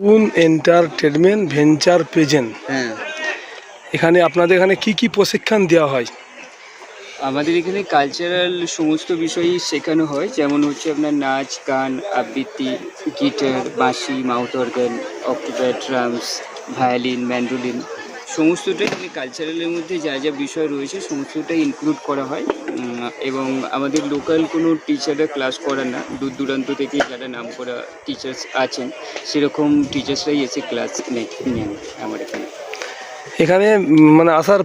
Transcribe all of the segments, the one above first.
উন entertainment venture present হ্যাঁ। এখানে আপনাদের এখানে কি কি প্রশিক্ষণ দেওয়া হয়? আমাদের এখানে কালচারাল সমস্ত বিষয়ই শেখানো হয় যেমন হচ্ছে আপনার নাচ গান আবৃত্তি গিটার বাঁশি mouth organ octopad drums violin mandolin. সমস্তটাই মানে কালচারালের মধ্যে যা যা বিষয় রয়েছে সমস্তটাই ইনক্লুড করা হয়। এবং আমাদের লোকাল কোনো টিচাররা ক্লাস করান না। দূর দূরান্ত থেকে যারা নাম করা টিচার্স আছেন, সেরকম টিচার্সরাই এসে ক্লাস নেন আমার এখানে। এখানে মানে আসার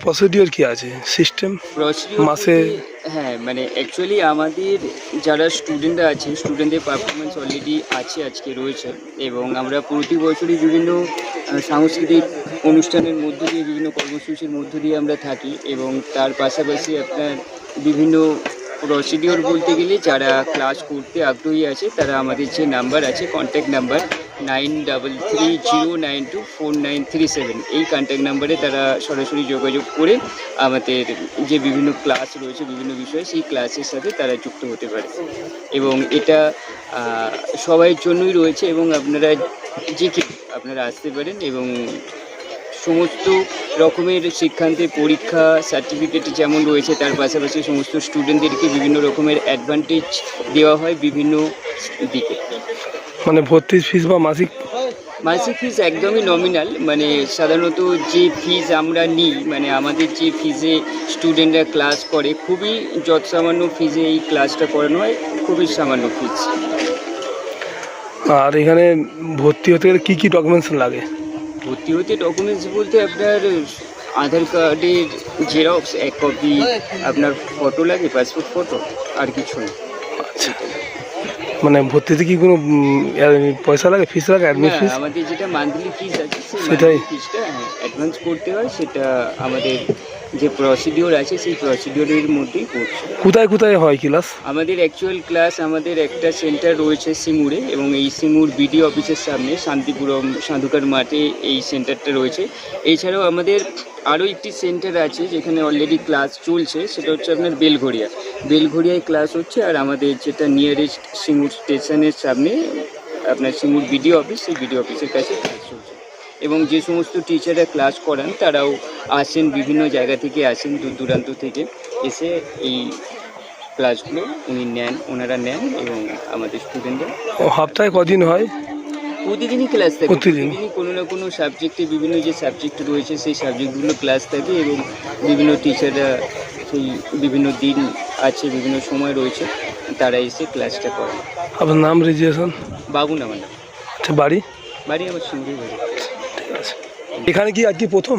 প্রসিডিওর কি আছে? সিস্টেম মাসে- হ্যাঁ মানে অ্যাকচুয়ালি আমাদের যারা স্টুডেন্টরা আছে স্টুডেন্টদের পারফরমেন্স অলরেডি আছে আজকে রয়েছে এবং আমরা প্রতি বছরই বিভিন্ন সাংস্কৃতিক অনুষ্ঠানের মধ্য দিয়ে বিভিন্ন কর্মসূচির মধ্য দিয়ে আমরা থাকি এবং তার পাশাপাশি আপনার বিভিন্ন প্রসিডিওর বলতে গেলে যারা ক্লাস করতে আগ্রহী আছে তারা আমাদের যে নাম্বার আছে contact number nine double three zero nine two four nine three seven. এই কন্ট্যাক্ট নাম্বারে তারা সরাসরি যোগাযোগ করে আমাদের যে বিভিন্ন ক্লাস রয়েছে, বিভিন্ন বিষয়ে সেই ক্লাসের সাথে তারা যুক্ত হতে পারে। এবং এটা সবাইয়ের জন্যই রয়েছে এবং আপনারা যে কেউ আপনারা আসতে পারেন এবং সমস্ত রকমের শিক্ষান্তের পরীক্ষা সার্টিফিকেট যেমন রয়েছে, তার পাশাপাশি সমস্ত স্টুডেন্টদেরকে বিভিন্ন রকমের অ্যাডভান্টেজ দেওয়া হয় বিভিন্ন দিকে। মানে ভর্তির ফিস বা মাসিক? মাসিক ফিস একদমই নমিনাল মানে সাধারণত যে ফিজ আমরা নিই মানে আমাদের যে ফিজে স্টুডেন্টরা ক্লাস করে খুবই যৎ সামান্য ফিজে এই ক্লাসটা করানো হয় খুবই সামান্য ফিজ আর এখানে ভর্তি হতে গেলে কী কী ডকুমেন্টস লাগে? ভর্তি হতে ডকুমেন্টস বলতে আপনার আধার কার্ডের জেরক্স এক কপি আপনার ফটো লাগে পাসপোর্ট ফটো আর কিছু না। আচ্ছা মানে ভর্তিতে কি কোনো পয়সা লাগে ফিস লাগে অ্যাডমিট না, ফিস আমাদের যেটা মান্থলি ফিস আছে সেটাই? ফিসটা অ্যাডভান্স করতে হয় সেটা আমাদের যে প্রসিডিওর আছে সেই প্রসিডিওরের মধ্যেই পড়ছে। কোথায় কোথায় হয় ক্লাস আমাদের অ্যাকচুয়াল ক্লাস আমাদের একটা সেন্টার রয়েছে সিঙ্গুরে এবং এই সিঙ্গুর বিডি অফিসের সামনে শান্তিপুরম সাধুকার মাঠে এই সেন্টারটা রয়েছে। এছাড়াও আমাদের আরও একটি সেন্টার আছে যেখানে অলরেডি ক্লাস চলছে সেটা হচ্ছে আপনার বেলঘড়িয়া। বেলঘড়িয়ায় ক্লাস হচ্ছে আর আমাদের যেটা নিয়ারেস্ট সিঙ্গুর স্টেশনের সামনে আপনার সিঙ্গুর বিডি অফিস সেই বিডি অফিসের কাছে এবং যে সমস্ত টিচাররা ক্লাস করান তারাও আসেন বিভিন্ন জায়গা থেকে আসেন দূর দূরান্ত থেকে এসে এই ক্লাসগুলো উনি নেন ওনারা নেন এবং আমাদের স্টুডেন্টরা সপ্তাহে কদিন হয়? প্রতিদিনই ক্লাস থাকে। প্রতিদিন? প্রতিদিনই কোনো না কোনো সাবজেক্টে বিভিন্ন যে সাবজেক্ট রয়েছে সেই সাবজেক্টগুলো ক্লাস থাকে এবং বিভিন্ন টিচাররা সেই বিভিন্ন দিন আছে বিভিন্ন সময় রয়েছে তারা এসে ক্লাসটা করেন। আপনার নাম রেজিস্ট্রেশন বাবু না আমার নাম। আচ্ছা বাড়ি? বাড়ি আমার সঙ্গে বাড়ি। এখানে কি আজকে প্রথম?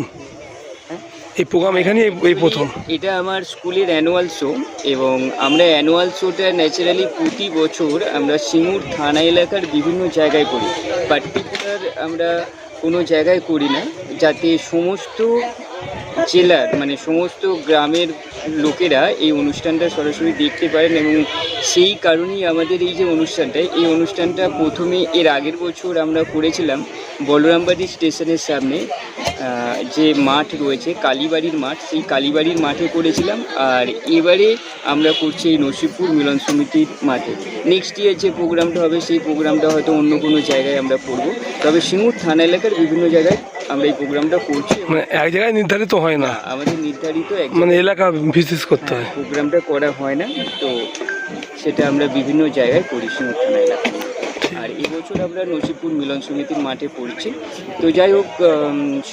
এই প্রোগ্রাম এখানে এই প্রথম। এটা আমার স্কুলের অ্যানুয়াল শো এবং আমরা অ্যানুয়াল শোটা ন্যাচারালি প্রতি বছর আমরা সিঙ্গুর থানা এলাকার বিভিন্ন জায়গায় করি। পার্টিকুলার আমরা কোনো জায়গায় করি না। যাতে সমস্ত জেলার মানে সমস্ত গ্রামের লোকেরা এই অনুষ্ঠানটা সরাসরি দেখতে পারেন এবং সেই কারণেই আমাদের এই যে অনুষ্ঠানটা, এই অনুষ্ঠানটা প্রথমে এর আগের বছর আমরা করেছিলাম বলরামবাড়ি স্টেশনের সামনে যে মাঠ রয়েছে, কালীবাড়ির মাঠ, সেই কালীবাড়ির মাঠে করেছিলাম। আর এবারে আমরা করছি এই নসিবপুর মিলন সমিতির মাঠে। নেক্সট ইয়ার যে প্রোগ্রামটা হবে, সেই প্রোগ্রামটা হয়তো অন্য কোনো জায়গায় আমরা করব। তবে সিঙ্গুর থানা এলাকার বিভিন্ন জায়গায় আমরা এই প্রোগ্রামটা করছি। মানে এক জায়গায় নির্ধারিত হয় না। আমাদের নির্ধারিত এক মানে এলাকা ভিজিট করতে হয়। প্রোগ্রামটা করা হয় না তো সেটা আমরা বিভিন্ন জায়গায় করি থানা এলাকায়। আর এবছর আমরা নসিবপুর মিলন সমিতির মাঠে পড়ছি। তো যাই হোক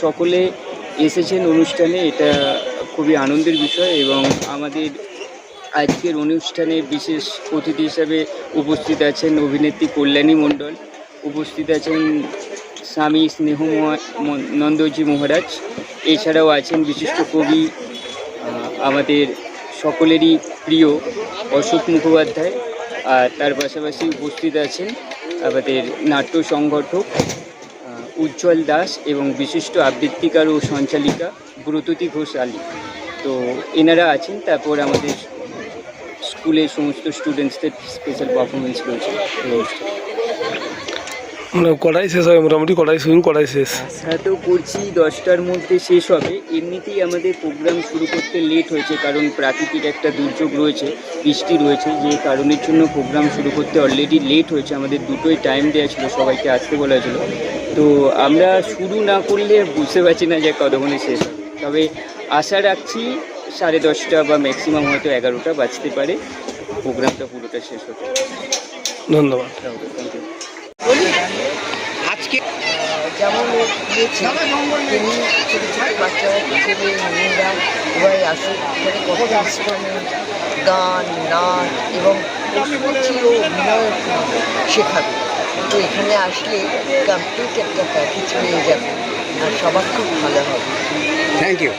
সকলে এসেছেন অনুষ্ঠানে এটা খুবই আনন্দের বিষয় এবং আমাদের আজকের অনুষ্ঠানে বিশেষ অতিথি হিসাবে উপস্থিত আছেন অভিনেত্রী কল্যাণী মণ্ডল। উপস্থিত আছেন স্বামী স্নেহ নন্দজি মহারাজ। এছাড়াও আছেন বিশিষ্ট কবি আমাদের সকলেরই প্রিয় অশোক মুখোপাধ্যায়। আর তার পাশাপাশি উপস্থিত আছেন আমাদের নাট্য সংগঠক উজ্জ্বল দাস এবং বিশিষ্ট আবৃত্তিকার ও সঞ্চালিকা ব্রততী ঘোষ আলী। তো এনারা আছেন, তারপর আমাদের স্কুলের সমস্ত স্টুডেন্টসদের স্পেশাল পারফরমেন্স রয়েছে। মানে কটাই শেষ হয় মোটামুটি কটাই শুরু কটাই শেষ। আশা তো করছি দশটার মধ্যে শেষ হবে। এমনিতেই আমাদের প্রোগ্রাম শুরু করতে লেট হয়েছে কারণ প্রাকৃতিক একটা দুর্যোগ রয়েছে বৃষ্টি রয়েছে যে কারণের জন্য প্রোগ্রাম শুরু করতে অলরেডি লেট হয়েছে। আমাদের দুটোই টাইম দেওয়া ছিল সবাইকে আসতে বলা ছিল তো আমরা শুরু না করলে বুঝতে পারছি না যে কতক্ষণে শেষ। হবে তবে আশা রাখছি সাড়ে দশটা বা ম্যাক্সিমাম হয়তো এগারোটা বাজতে পারে প্রোগ্রামটা পুরোটা শেষ হতে। ধন্যবাদ। থ্যাংক ইউ আজকে যেমন দিয়েছে তেমনি ছোটো ছোটো বাচ্চারা ছেলে মেয়েরা সবাই আসুক এখানে কত ইনস্ট্রুমেন্ট গান, নাচ এবং ও অভিনয় শেখাবে। তো এখানে আসলে কমপ্লিট একটা প্যাকেজ পেয়ে যাবে, আর সবার খুব ভালো হবে। Thank you